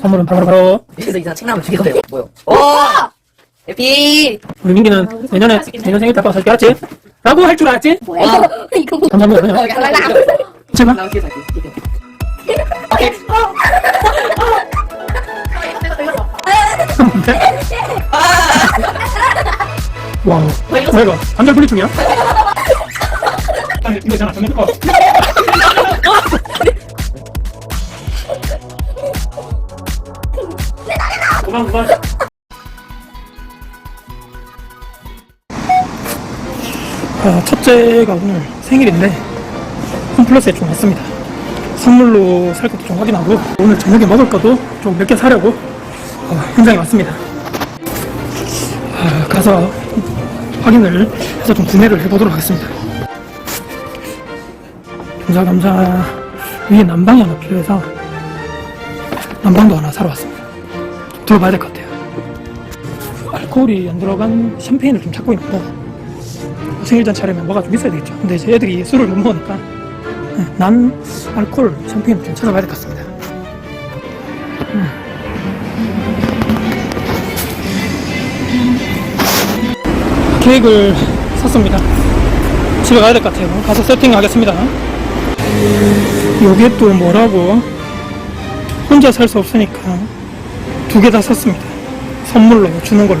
선물은 바로 바로 그래서 이상 책 나오면 죽여도 돼요. 뭐요? 오! 해피! 우리 민기는 내년에 내년 생일 때 아빠가 살게 알았지? 라고 할 줄 알았지? 뭐야? 이거 뭐? 감사합니다 그냥 제가 나 어떻게 살게? 와우 뭐야 이거 관절 분리 중이야? 아니 이거 있잖아 거그 만 그만 아, 첫째가 오늘 생일인데 홈플러스에 좀 왔습니다 선물로 살 것도 좀 확인하고 오늘 저녁에 먹을 것도 좀 몇 개 사려고 어, 현장에 왔습니다 아, 가서 확인을 해서 좀 구매를 해보도록 하겠습니다. 감사 감사 위에 난방이 하나 필요해서 난방도 하나 사러 왔습니다. 들어봐야 될 것 같아요. 알코올이 안 들어간 샴페인을 좀 찾고 있는데 생일잔치 하려면 뭐가 좀 있어야 되겠죠. 근데 이제 애들이 술을 못 먹으니까 네, 난 알코올 샴페인을 좀 찾아봐야 될 것 같습니다. 케이크를 샀습니다. 집에 가야 될 것 같아요. 가서 세팅하겠습니다. 요게 또 뭐라고? 혼자 살 수 없으니까 두 개 다 샀습니다. 선물로 주는 걸로.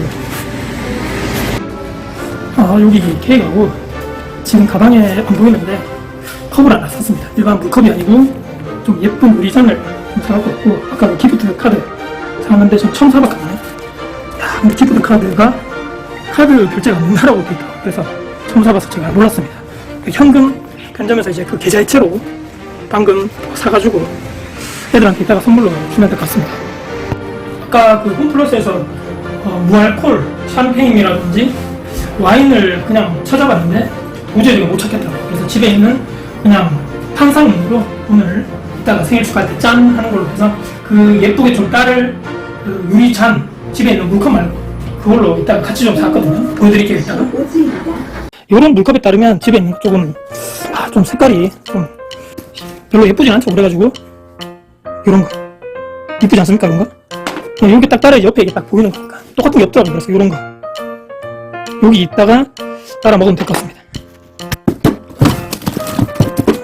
아, 여기 케이크하고 지금 가방에 안 보이는데 컵을 하나 샀습니다. 일반 물컵이 아니고 좀 예쁜 유리잔을 좀 사갖고 있고 아까 그 기프트 카드 사는데 전 처음 사봤거든요. 야, 근데 기프트 카드가 카드 결제가 안 된다라고 돼 있더라고요. 그래서 처음 사봐서 제가 몰랐습니다. 그 현금 편점에서 이제 그 계좌이체로 방금 사가지고 애들한테 이따가 선물로 주면 될 것 같습니다. 아까 그 홈플러스에서 어, 무알콜 샴페인이라든지 와인을 그냥 찾아봤는데 도저히 지금 못 찾겠더라고요. 그래서 집에 있는 그냥 탄산음료로 오늘 이따가 생일 축하할 때 짠 하는 걸로 해서 그 예쁘게 좀 따를 그 유리잔 집에 있는 물컵 말고 그걸로 이따가 같이 좀 샀거든요. 보여드릴게요, 이따가. 이런 물컵에 따르면 집에 있는 조금, 아, 좀 색깔이 좀 별로 예쁘진 않죠. 그래가지고, 이런 거. 이쁘지 않습니까, 이런 거? 여기 딱 따라 옆에 이게 딱 보이는 거니까. 똑같은 게 없더라고요. 그래서 이런 거. 여기 있다가 따라 먹으면 될 것 같습니다.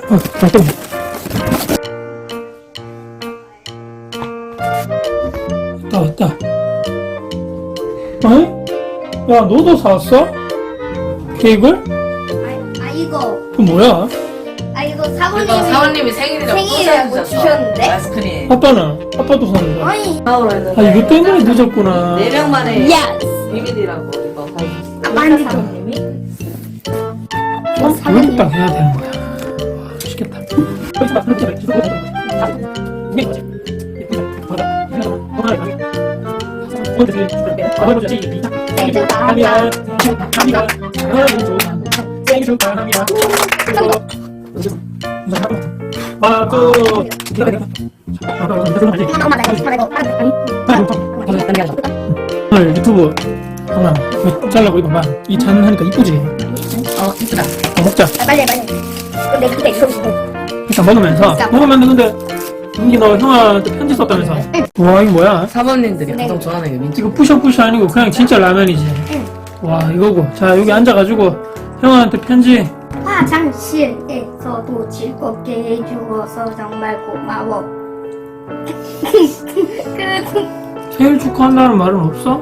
어, 잘 뜨네. 왔다, 왔다. 어이? 야, 너도 사왔어? 케이크를? 아, 아 이거 그 뭐야? 아 이거 사모님이 이거 사원님이 생일이라고 생일이라고 주셨는데? 아이스크림. 아빠는? 아빠도 샀는데. 아니 사오로 했는데. 아, 이거 때문에 늦었구나. 네 명 만에 예스 비밀이라고 이거 사주셨어. 아빠 한테 좀. 어? 이렇게 딱 해야 되는 거야. 와, 맛있겠다. 생일 축하합니다. 생일 축하합니다. 기다려 기다려. 아빠 우선 이거 나 이거 이거 하자. 오늘 유튜브 하나 잘라고 이거 봐이잔 하니까 이쁘지? 어, 이쁘다. 어, 먹자. 아, 빨리 빨리 근데 근데 이거 이거 일단 먹으면서 진짜. 먹으면 근데 민기 너 형한테 편지 썼다면서 와 이거 뭐야 사모님들이 네. 가장 좋아하는 게 민트. 이거 뿌셔뿌셔 아니고 그냥 진짜 라면이지 와 이거고 자 여기 앉아가지고 형한테 편지. 화장실에서도 즐겁게 해주어서 정말 고마워. 그 생일 축하한다는 말은 없어?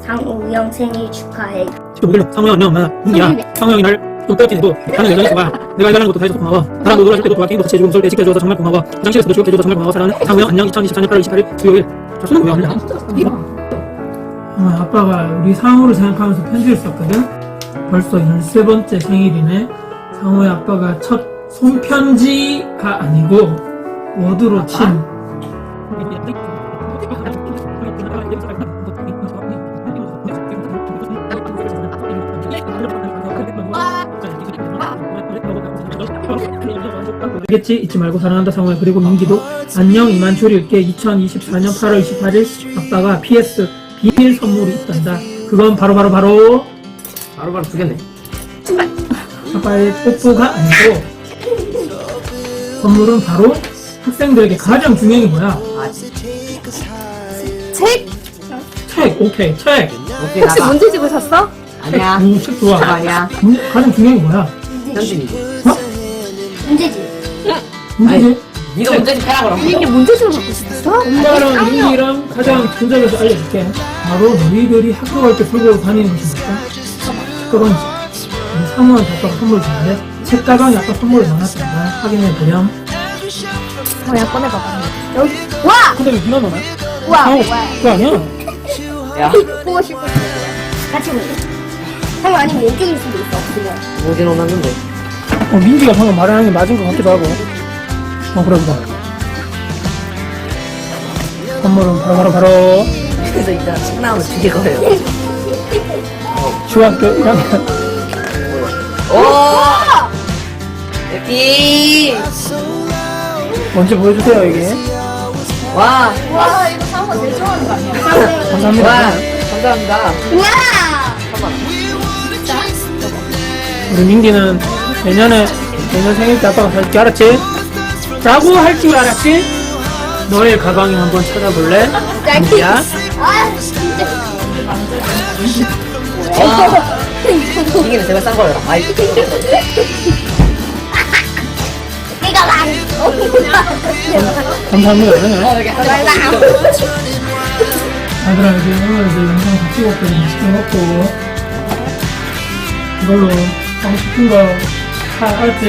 상우 형 생일 축하해. 지금 뭐길래 상우 형이 엄마 민기야 상우 형이 날좀 떨어뜨리고 나는 여전히 좋아 내가 해달라는 것도 다 해줘서 고마워. 나랑도 놀아줄 때도 도와 게임도 같이 해주고 무서울 때 지켜줘서 정말 고마워. 화장실에서도 즐겁게 해줘서 정말 고마워. 사랑하는 상우 형 안녕 2024년 8월 28일 수요일. 저 수능 왜 없냐? 어, 아빠가 우리 상우를 생각하면서 편지를 썼거든? 벌써 13번째 생일이네. 상우의 아빠가 첫 손편지가 아니고 워드로 친. 알겠지? 잊지 말고 사랑한다 상호야. 그리고 민기도. 안녕 이만 조릴게. 2024년 8월 28일 아빠가 PS 비밀 선물이 있단다 그건 바로 바로 바로, 바로 바로 주겠네. 아빠의 뽀뽀가 아니고 선물은 바로 학생들에게 가장 중요한 게 뭐야? 아, 책? 책, 오케이, 책. 오케이, 혹시 나가. 문제집을 샀어? 아니야. 오, 책 좋아. 그거 아니야. 문- 가장 중요한 게 뭐야? 현진이지. 문제지. 문제지? 니가 문제집 해라, 그럼. 이게 문제집을 갖고 싶었어? 엄마랑 민기랑 가장 전작에서 알려줄게. 바로 너희들이 학교 갈 때 들고 다니는? 책가방이지. 우리 사모한테 아빠가 선물 주는데 책가방이 아까 선물을 거야. 확인해 보렴. 어, 야, 꺼내봐봐. 여기. 와! 근데 왜 네가 넣어놔? 와! 어, 와! 그거 아니야? 야, 보고 싶어. 같이 보자. 형 아니면 왼쪽일 수도 있어. 그냥. 뭐지, 넣어놨는데. 어, 민기가 방금 말하는 게 맞은 것 같기도 하고. 어, 그래, 그래. 선물은 바로, 바로, 바로, 그래서 책 나오면 죽일 거예요. 중학교 1학년. 오! 해피! 먼저 보여주세요, 이게. 와! 와, 이거 사고 제일 좋아하는 거 아니야? 감사합니다. 와! 감사합니다. 우와! 우리 민기는 내년에, 내년 생일 때 아빠가 사줄게, 알았지? 라고 할 줄 알았지? 너의 가방에 한번 찾아볼래? 민기야? 아, 진짜. 와! 이게 제가 싼 거예요. 아이, 내가 말. 감사합니다. 어, 하자. 아들아, 이제 오늘 이제 영상 다 찍었거든. 맛있게 먹고. 이걸로 하고 싶은 거, 다 알았지?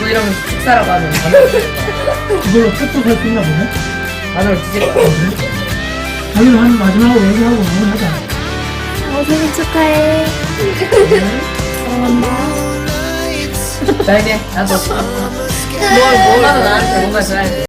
뭐 이러면 식사라고 하면 단어를, 이걸로 책도 살수 있나 보네? 단어를 뒤질 거야. 자기는 한 마지막으로 얘기하고 마무리하자. 어, 생일 축하해. 자, 이제 나도. 뭘, 뭘 하도 나한테 뭔가 줘야지.